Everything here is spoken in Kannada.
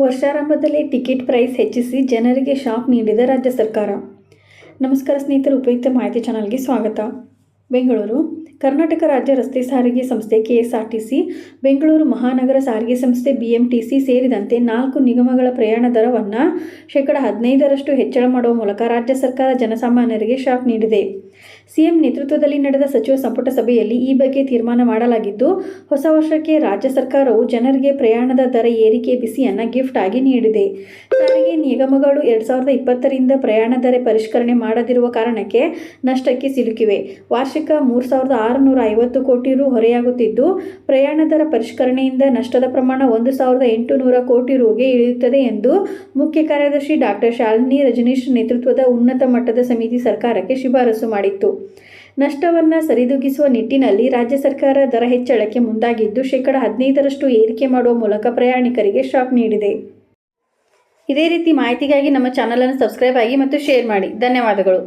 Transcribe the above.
ವರ್ಷಾರಂಭದಲ್ಲೇ ಟಿಕೆಟ್ ಪ್ರೈಸ್ ಹೆಚ್ಚಿಸಿ ಜನರಿಗೆ ಶಾಕ್ ನೀಡಿದ ರಾಜ್ಯ ಸರ್ಕಾರ. ನಮಸ್ಕಾರ ಸ್ನೇಹಿತರು, ಉಪಯುಕ್ತ ಮಾಹಿತಿ ಚಾನಲ್ಗೆ ಸ್ವಾಗತ. ಬೆಂಗಳೂರು ಕರ್ನಾಟಕ ರಾಜ್ಯ ರಸ್ತೆ ಸಾರಿಗೆ ಸಂಸ್ಥೆ ಕೆಎಸ್ಆರ್ಟಿಸಿ, ಬೆಂಗಳೂರು ಮಹಾನಗರ ಸಾರಿಗೆ ಸಂಸ್ಥೆ ಬಿಎಂಟಿಸಿ ಸೇರಿದಂತೆ ನಾಲ್ಕು ನಿಗಮಗಳ ಪ್ರಯಾಣ ದರವನ್ನು ಶೇಕಡ ಹದಿನೈದರಷ್ಟು ಹೆಚ್ಚಳ ಮಾಡುವ ಮೂಲಕ ರಾಜ್ಯ ಸರ್ಕಾರ ಜನಸಾಮಾನ್ಯರಿಗೆ ಶಾಕ್ ನೀಡಿದೆ. ಸಿಎಂ ನೇತೃತ್ವದಲ್ಲಿ ನಡೆದ ಸಚಿವ ಸಂಪುಟ ಸಭೆಯಲ್ಲಿ ಈ ಬಗ್ಗೆ ತೀರ್ಮಾನ ಮಾಡಲಾಗಿದ್ದು, ಹೊಸ ವರ್ಷಕ್ಕೆ ರಾಜ್ಯ ಸರ್ಕಾರವು ಜನರಿಗೆ ಪ್ರಯಾಣದ ದರ ಏರಿಕೆ ಬಿಸಿಯನ್ನು ಗಿಫ್ಟ್ ಆಗಿ ನೀಡಿದೆ. ಸಾರಿಗೆ ನಿಗಮಗಳು ಎರಡ್ ಸಾವಿರದ ಇಪ್ಪತ್ತರಿಂದ ಪ್ರಯಾಣ ದರ ಪರಿಷ್ಕರಣೆ ಮಾಡದಿರುವ ಕಾರಣಕ್ಕೆ ನಷ್ಟಕ್ಕೆ ಸಿಲುಕಿವೆ. ವಾರ್ಷಿಕ ಮೂರು ಸಾವಿರದ ಆರುನೂರ ಐವತ್ತು ಕೋಟಿ ರು ಹೊರೆಯಾಗುತ್ತಿದ್ದು, ಪ್ರಯಾಣ ದರ ಪರಿಷ್ಕರಣೆಯಿಂದ ನಷ್ಟದ ಪ್ರಮಾಣ ಒಂದು ಸಾವಿರದ ಎಂಟುನೂರ ಕೋಟಿ ರುಗೆ ಇಳಿಯುತ್ತದೆ ಎಂದು ಮುಖ್ಯ ಕಾರ್ಯದರ್ಶಿ ಡಾಕ್ಟರ್ ಶಾಲಿನಿ ರಜನೀಶ್ ನೇತೃತ್ವದ ಉನ್ನತ ಮಟ್ಟದ ಸಮಿತಿ ಸರ್ಕಾರಕ್ಕೆ ಶಿಫಾರಸು ಮಾಡಿತ್ತು. ನಷ್ಟವನ್ನು ಸರಿದೂಗಿಸುವ ನಿಟ್ಟಿನಲ್ಲಿ ರಾಜ್ಯ ಸರ್ಕಾರ ದರ ಹೆಚ್ಚಳಕ್ಕೆ ಮುಂದಾಗಿದ್ದು, ಶೇಕಡ ಹದಿನೈದರಷ್ಟು ಏರಿಕೆ ಮಾಡುವ ಮೂಲಕ ಪ್ರಯಾಣಿಕರಿಗೆ ಶಾಕ್ ನೀಡಿದೆ. ಇದೇ ರೀತಿ ಮಾಹಿತಿಗಾಗಿ ನಮ್ಮ ಚಾನಲನ್ನು ಸಬ್ಸ್ಕ್ರೈಬ್ ಆಗಿ ಮತ್ತು ಶೇರ್ ಮಾಡಿ. ಧನ್ಯವಾದಗಳು.